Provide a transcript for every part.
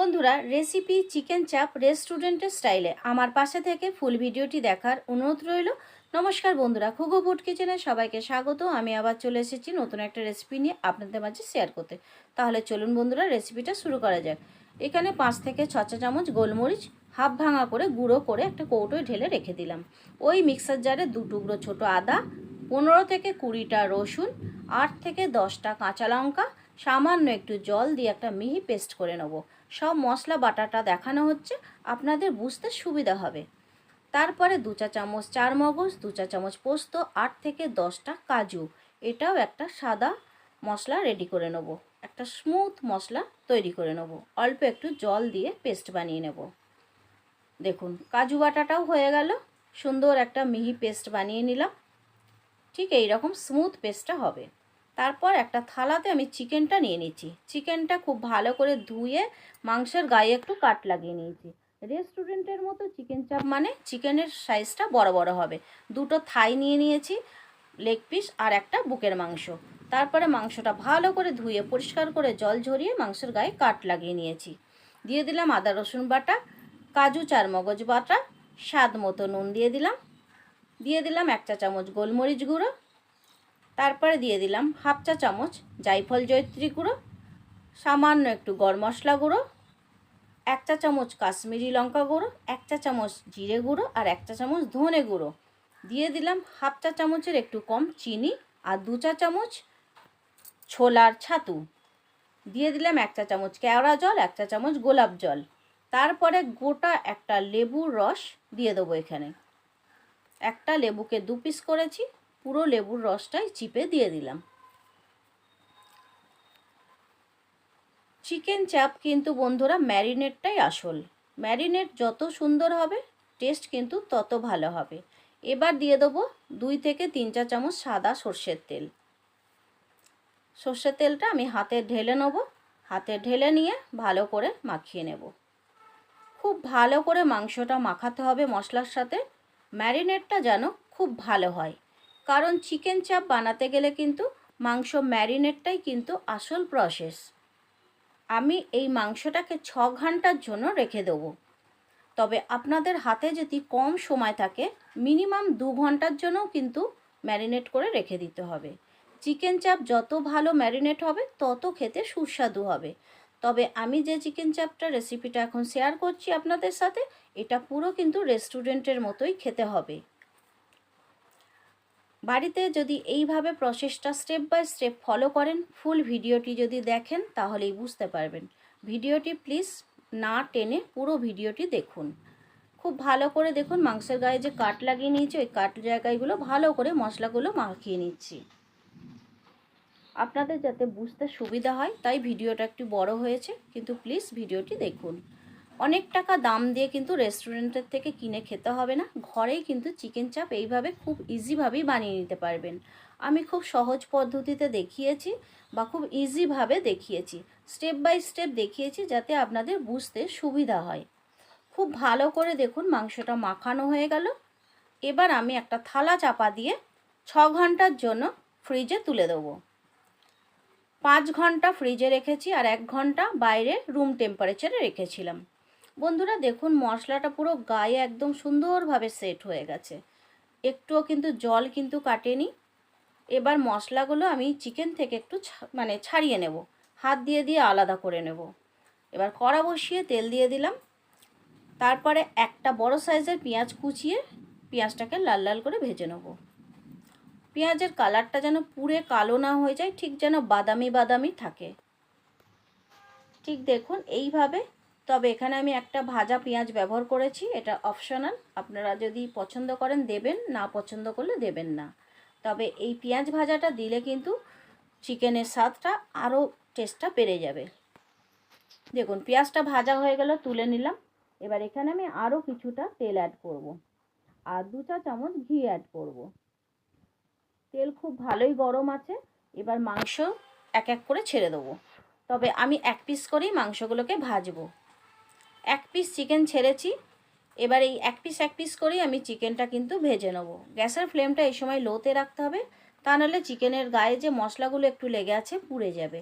বন্ধুরা recipe chicken চাপ রেস্টুরেন্টের স্টাইলে আমার পাশে থেকে ফুল ভিডিওটি দেখার অনুরোধ রইল। নমস্কার বন্ধুরা খুগো ফুড কিচেনে সবাইকে স্বাগত। আমি আবার চলে এসেছি নতুন একটা রেসিপি নিয়ে আপনাদের মাঝে শেয়ার করতে। তাহলে চলুন বন্ধুরা রেসিপিটা শুরু করা যাক। এখানে পাঁচ থেকে ছ চা চামচ গোলমরিচ, হাফ ভাঙা করে গুঁড়ো করে একটা কৌটোয় ঢেলে রেখে দিলাম। ওই মিক্সার জারে দু টুকরো ছোটো আদা, পনেরো থেকে কুড়িটা রসুন, আট থেকে দশটা কাঁচা লঙ্কা সামান্য একটু জল দিয়ে একটা মিহি পেস্ট করে নেব। সব মশলা বাটাটা দেখানো হচ্ছে, আপনাদের বুঝতে সুবিধা হবে। তারপরে দু চা চামচ চার মগজ দু চা চামচ পোস্ত, আট থেকে দশটা কাজু। এটাও একটা সাদা মশলা রেডি করে নেব। একটা স্মুথ মশলা তৈরি করে নেব। অল্প একটু জল দিয়ে পেস্ট বানিয়ে নেব। দেখুন, কাজু বাটাটাও হয়ে গেল। সুন্দর একটা মিহি পেস্ট বানিয়ে নিলাম। ঠিক এই রকম স্মুথ পেস্টটা হবে। তারপর একটা থালাতে আমি চিকেনটা নিয়ে নিচ্ছি। চিকেনটা খুব ভালো করে ধুয়ে মাংসের গায়ে একটু কাট লাগিয়ে নিয়েছি। রেস্টুরেন্টের মতো চিকেন চাপ মানে চিকেনের সাইজটা বড় বড় হবে। দুটো থাই নিয়ে নিয়েছি, লেগ পিস আর একটা বুকের মাংস। তারপরে মাংসটা ভালো করে ধুয়ে পরিষ্কার করে জল ঝরিয়ে মাংসের গায়ে কাট লাগিয়ে নিয়েছি। দিয়ে দিলাম আদা, রসুন বাটা, কাজু, চার মগজ বাটা, স্বাদ মতো নুন দিয়ে দিলাম। দিয়ে দিলাম এক চা চামচ গোলমরিচ গুঁড়ো তারপরে দিয়ে দিলাম হাফ চা চামচ জাইফল জয়ত্রী গুঁড়ো, সামান্য একটু গরম মশলা গুঁড়ো, এক চা চামচ কাশ্মীরি লঙ্কা গুঁড়ো, এক চা চামচ জিরে গুঁড়ো আর এক চা চামচ ধনে গুঁড়ো। দিয়ে দিলাম হাফ চা চামচের একটু কম চিনি আর দু চা চামচ ছোলার ছাতু। দিয়ে দিলাম এক চা চামচ কেওড়া জল, এক চা চামচ গোলাপ জল। তারপরে গোটা একটা লেবুর রস দিয়ে দেবো এখানে। একটা লেবুকে দু পিস করেছি। পুরো লেবুর রসটাই চিপে দিয়ে দিলাম। চিকেন চাপ কিন্তু বন্ধুরা ম্যারিনেটটাই আসল। ম্যারিনেট যত সুন্দর হবে টেস্ট কিন্তু তত ভালো হবে। এবার দিয়ে দেবো দুই থেকে তিন চা চামচ সাদা সর্ষের তেল। সর্ষের তেলটা আমি হাতে ঢেলে নেব। হাতে ঢেলে নিয়ে ভালো করে মাখিয়ে নেব। খুব ভালো করে মাংসটা মাখাতে হবে মশলার সাথে। ম্যারিনেটটা যেন খুব ভালো হয়। কারণ চিকেন চাপ বানাতে গেলে কিন্তু মাংস ম্যারিনেটটাই কিন্তু আসল প্রসেস আমি এই মাংসটাকে ছ ঘণ্টার জন্য রেখে দেবো। তবে আপনাদের হাতে যদি কম সময় থাকে মিনিমাম দু ঘণ্টার জন্যও কিন্তু ম্যারিনেট করে রেখে দিতে হবে। চিকেন চাপ যত ভালো ম্যারিনেট হবে, তত খেতে সুস্বাদু হবে। তবে আমি যে চিকেন চাপটা রেসিপিটা এখন শেয়ার করছি আপনাদের সাথে, এটা পুরো কিন্তু রেস্টুরেন্টের মতোই খেতে হবে। বাড়িতে যদি এইভাবে প্রসেসটা স্টেপ বাই স্টেপ ফলো করেন ফুল ভিডিওটি যদি দেখেন, তাহলেই বুঝতে পারবেন। ভিডিওটি প্লিজ না টেনে পুরো ভিডিওটি দেখুন। খুব ভালো করে দেখুন মাংসের গায়ে যে কাট লাগিয়ে নিয়েছি, ওই কাট জায়গাগুলো ভালো করে মশলাগুলো মাখিয়ে নিচ্ছি। আপনাদের যাতে বুঝতে সুবিধা হয়, তাই ভিডিওটা একটু বড় হয়েছে, কিন্তু প্লিজ ভিডিওটি দেখুন। অনেক টাকা দাম দিয়ে কিন্তু রেস্টুরেন্টের থেকে কিনে খেতে হবে না। ঘরেই কিন্তু চিকেন চাপ এইভাবে খুব ইজিভাবেই বানিয়ে নিতে পারবেন। আমি খুব সহজ পদ্ধতিতে দেখিয়েছি বা খুব ইজিভাবে দেখিয়েছি। স্টেপ বাই স্টেপ দেখিয়েছি যাতে আপনাদের বুঝতে সুবিধা হয়। খুব ভালো করে দেখুন মাংসটা মাখানো হয়ে গেল। এবার আমি একটা থালা চাপা দিয়ে ছ ঘণ্টার জন্য ফ্রিজে তুলে দেবো। পাঁচ ঘণ্টা ফ্রিজে রেখেছি আর এক ঘণ্টা বাইরে রুম টেম্পারেচারে রেখেছিলাম। বন্ধুরা দেখুন, মশলাটা পুরো গায়ে একদম সুন্দরভাবে সেট হয়ে গেছে। একটুও কিন্তু জল কিন্তু কাটেনি। এবার মশলাগুলো আমি চিকেন থেকে একটু মানে ছাড়িয়ে নেব। হাত দিয়ে দিয়ে আলাদা করে নেব। এবার কড়া বসিয়ে তেল দিয়ে দিলাম। তারপরে একটা বড় সাইজের পেঁয়াজ কুচিয়ে পেঁয়াজটাকে লাল লাল করে ভেজে নেব। পেঁয়াজের কালারটা যেন পুরে কালো না হয়ে যায়, ঠিক যেন বাদামি বাদামি থাকে। ঠিক দেখুন, এইভাবে তবে এখানে আমি একটা ভাজা পেঁয়াজ ব্যবহার করেছি, এটা অপশনাল আপনারা যদি পছন্দ করেন দেবেন, না পছন্দ করলে দেবেন না। তবে এই পেঁয়াজ ভাজাটা দিলে কিন্তু চিকেনের স্বাদটা আরও টেস্টটা বেড়ে যাবে। দেখুন, পেঁয়াজটা ভাজা হয়ে গেল, তুলে নিলাম। এবার এখানে আমি আরও কিছুটা তেল অ্যাড করব। আর দু চা চামচ ঘি অ্যাড করব। তেল খুব ভালোই গরম আছে, এবার মাংস এক এক করে ছেড়ে দেবো। তবে আমি এক পিস করেই মাংসগুলোকে ভাজবো। এক পিস চিকেন ছেড়েছি। এবার এই এক পিস এক পিস করেই আমি চিকেনটা কিন্তু ভেজে নেব। গ্যাসের ফ্লেমটা এই সময় লোতে রাখতে হবে। তা নাহলে চিকেনের গায়ে যে মশলাগুলো একটু লেগে আছে পুড়ে যাবে।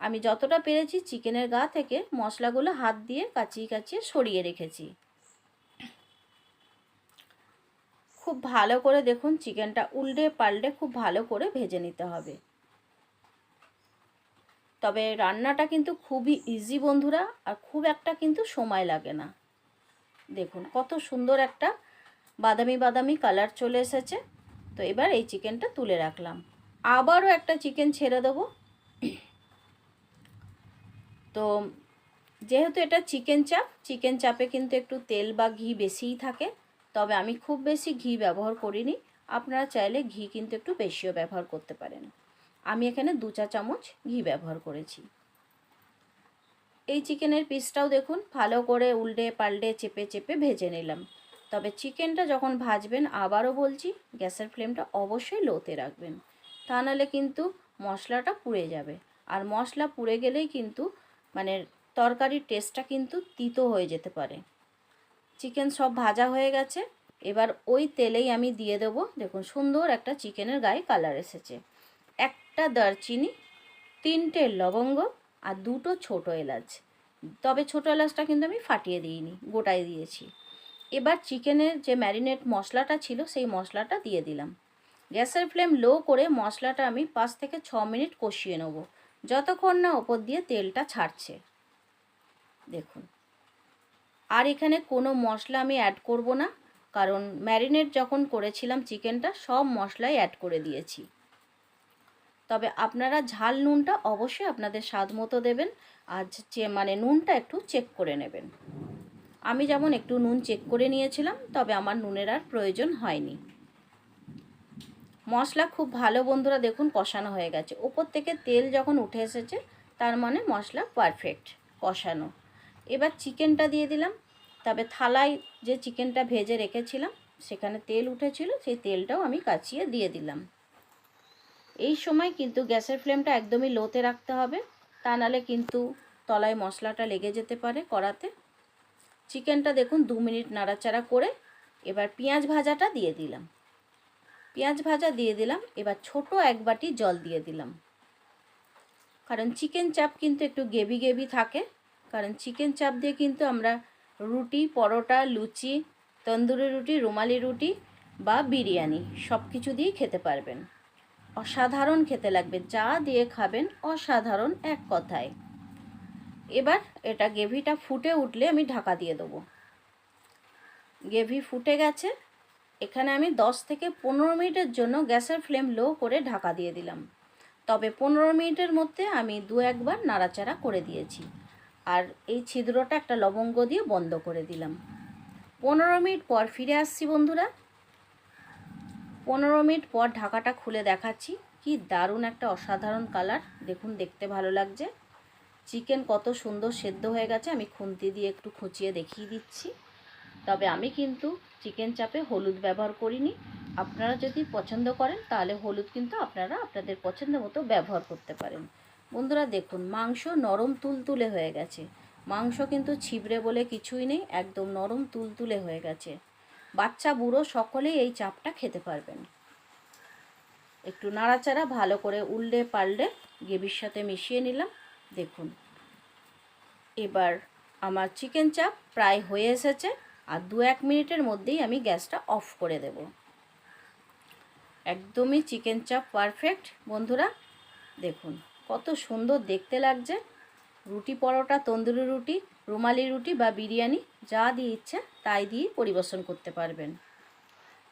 আমি যতটা পেরেছি চিকেনের গা থেকে মশলাগুলো হাত দিয়ে কাচিয়ে কাচিয়ে সরিয়ে রেখেছি। খুব ভালো করে দেখুন চিকেনটা উল্টে পাল্টে খুব ভালো করে ভেজে নিতে হবে। তবে রান্নাটা কিন্তু খুবই ইজি বন্ধুরা, আর খুব একটা কিন্তু সময় লাগে না। দেখুন, কত সুন্দর একটা বাদামি বাদামি কালার চলে এসেছে। তো এবার এই চিকেনটা তুলে রাখলাম। আবারও একটা চিকেন ছেড়ে দেবো। তো যেহেতু এটা চিকেন চাপ চিকেন চাপে কিন্তু একটু তেল বা ঘি বেশিই থাকে, তবে আমি খুব বেশি ঘি ব্যবহার করিনি। আপনারা চাইলে ঘি কিন্তু একটু বেশিও ব্যবহার করতে পারেন। আমি এখানে দু চা চামচ ঘি ব্যবহার করেছি। এই চিকেনের পিসটাও দেখুন, ভালো করে উল্টে পাল্টে চেপে চেপে ভেজে নিলাম। তবে চিকেনটা যখন ভাজবেন, আবারও বলছি, গ্যাসের ফ্লেমটা অবশ্যই লোতে রাখবেন। তা নাহলে কিন্তু মশলাটা পুড়ে যাবে। আর মশলা পুড়ে গেলেই কিন্তু মানে তরকারির টেস্টটা কিন্তু তিতো হয়ে যেতে পারে। চিকেন সব ভাজা হয়ে গেছে। এবার ওই তেলেই আমি দিয়ে দেবো, দেখুন সুন্দর একটা চিকেনের গায়ে কালার এসেছে। একটা দারচিনি, তিনটে লবঙ্গ আর দুটো ছোটো এলাচ। তবে ছোটো এলাচটা কিন্তু আমি ফাটিয়ে দিইনি, গোটায় দিয়েছি। এবার চিকেনের যে ম্যারিনেট মশলাটা ছিল, সেই মশলাটা দিয়ে দিলাম। গ্যাসের ফ্লেম লো করে মশলাটা আমি পাঁচ থেকে ছ মিনিট কষিয়ে নেব, যতক্ষণ না ওপর দিয়ে তেলটা ছাড়ছে। দেখুন। আর এখানে কোনো মশলা আমি অ্যাড করব না, কারণ ম্যারিনেট যখন করেছিলাম চিকেনটা, সব মশলাই অ্যাড করে দিয়েছি। তবে আপনারা ঝাল নুনটা অবশ্যই আপনাদের স্বাদ মতো দেবেন। আর যে মানে নুনটা একটু চেক করে নেবেন। আমি যেমন একটু নুন চেক করে নিয়েছিলাম, তবে আমার নুনের আর প্রয়োজন হয়নি। মশলা খুব ভালো বন্ধুরা, দেখুন কষানো হয়ে গেছে। ওপর থেকে তেল যখন উঠে এসেছে, তার মানে মশলা পারফেক্ট কষানো। এবার চিকেনটা দিয়ে দিলাম। তবে থালায় যে চিকেনটা ভেজে রেখেছিলাম, সেখানে তেল উঠেছিল, সেই তেলটাও আমি কাচিয়ে দিয়ে দিলাম। এই সময় কিন্তু গ্যাসের ফ্লেমটা একদমই লোতে রাখতে হবে। তা নাহলে কিন্তু তলায় মশলাটা লেগে যেতে পারে কড়াতে। চিকেনটা দেখুন দু মিনিট নাড়াচাড়া করে এবার পেঁয়াজ ভাজাটা দিয়ে দিলাম। পেঁয়াজ ভাজা দিয়ে দিলাম, এবার ছোট এক বাটি জল দিয়ে দিলাম। কারণ চিকেন চাপ কিন্তু একটু গেবি গেবি থাকে। কারণ চিকেন চাপ দিয়ে কিন্তু আমরা রুটি, পরোটা, লুচি, তন্দুরি রুটি, রুমালি রুটি বা বিরিয়ানি সব কিছু দিয়েই খেতে পারবেন। অসাধারণ খেতে লাগবে, যা দিয়ে খাবেন অসাধারণ এক কথায়। এবার এটা গ্রেভিটা ফুটে উঠলে আমি ঢাকা দিয়ে দেবো। গ্রেভি ফুটে গেছে, এখানে আমি 10 থেকে পনেরো মিনিটের জন্য গ্যাসের ফ্লেম লো করে ঢাকা দিয়ে দিলাম। তবে পনেরো মিনিটের মধ্যে আমি দু একবার নাড়াচাড়া করে দিয়েছি। আর এই ছিদ্রটা একটা লবঙ্গ দিয়ে বন্ধ করে দিলাম। পনেরো মিনিট পর ফিরে আসছি বন্ধুরা। পনেরো মিনিট পর ঢাকাটা খুলে দেখাচ্ছি। কি দারুণ একটা অসাধারণ কালার। দেখুন, দেখতে ভালো লাগছে। চিকেন কত সুন্দর সেদ্ধ হয়ে গেছে। আমি খুন্তি দিয়ে একটু খুঁচিয়ে দেখিয়ে দিচ্ছি। তবে আমি কিন্তু চিকেন চাপে হলুদ ব্যবহার করিনি। আপনারা যদি পছন্দ করেন, তাহলে হলুদ কিন্তু আপনারা আপনাদের পছন্দ মতো ব্যবহার করতে পারেন। বন্ধুরা, দেখুন, মাংস নরম তুলতুলে হয়ে গেছে। মাংস কিন্তু ছিবড়ে বলে কিছুই নেই, একদম নরম তুলতুলে হয়ে গেছে। বাচ্চা, বুড়ো সকলেই এই চাপটা খেতে পারবেন। একটু নাড়াচাড়া, ভালো করে উল্লে পাল্টে গ্রেভির সাথে মিশিয়ে নিলাম। দেখুন, এবার আমার চিকেন চাপ প্রায় হয়ে এসেছে আর দু এক মিনিটের মধ্যেই আমি গ্যাসটা অফ করে দেব। একদমই চিকেন চাপ পারফেক্ট। বন্ধুরা, দেখুন, কত সুন্দর দেখতে লাগছে। রুটি পরোটা, তন্দুরি রুটি রুমালি রুটি বা বিরিয়ানি যা দিয়ে ইচ্ছা তাই দিয়ে পরিবেশন করতে পারবেন।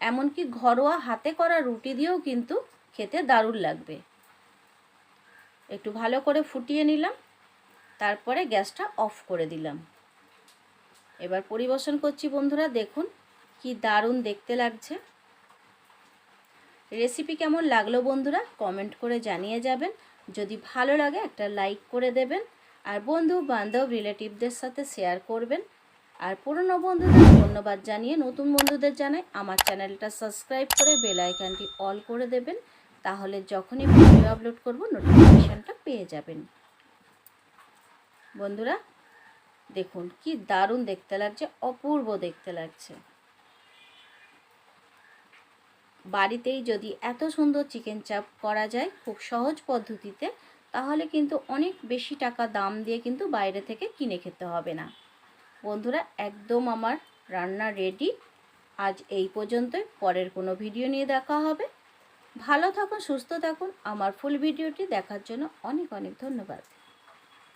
এমনকি ঘরোয়া হাতে করা রুটি দিয়েও কিন্তু খেতে দারুণ লাগবে। একটু ভালো করে ফুটিয়ে নিলাম, তারপরে গ্যাসটা অফ করে দিলাম। এবার পরিবেশন করছি বন্ধুরা, দেখুন কি দারুণ দেখতে লাগছে। রেসিপি কেমন লাগল বন্ধুরা, কমেন্ট করে জানিয়ে যাবেন। যদি ভালো লাগে একটা লাইক করে দেবেন। আর বন্ধু, বান্ধব, রিলেটিভদের সাথে শেয়ার করবেন। আর পুরনো বন্ধুদের ধন্যবাদ জানিয়ে নতুন বন্ধুদের জানাই আমার চ্যানেলটা সাবস্ক্রাইব করে বেল আইকনটি অল করে দেবেন। তাহলে যখনই ভিডিও আপলোড করব, নোটিফিকেশানটা পেয়ে যাবেন। বন্ধুরা, দেখুন কি দারুণ দেখতে লাগছে, অপূর্ব দেখতে লাগছে। বাড়িতেই যদি এত সুন্দর চিকেন চাপ করা যায়, খুব সহজ পদ্ধতিতে তাহলে কিন্তু অনেক বেশি টাকা দাম দিয়ে কিন্তু বাইরে থেকে কিনে খেতে হবে না। বন্ধুরা, একদম আমার রান্না রেডি আজ এই পর্যন্তই। পরের কোনো ভিডিও নিয়ে দেখা হবে। ভালো থাকুন, সুস্থ থাকুন। আমার ফুল ভিডিওটি দেখার জন্য অনেক অনেক ধন্যবাদ।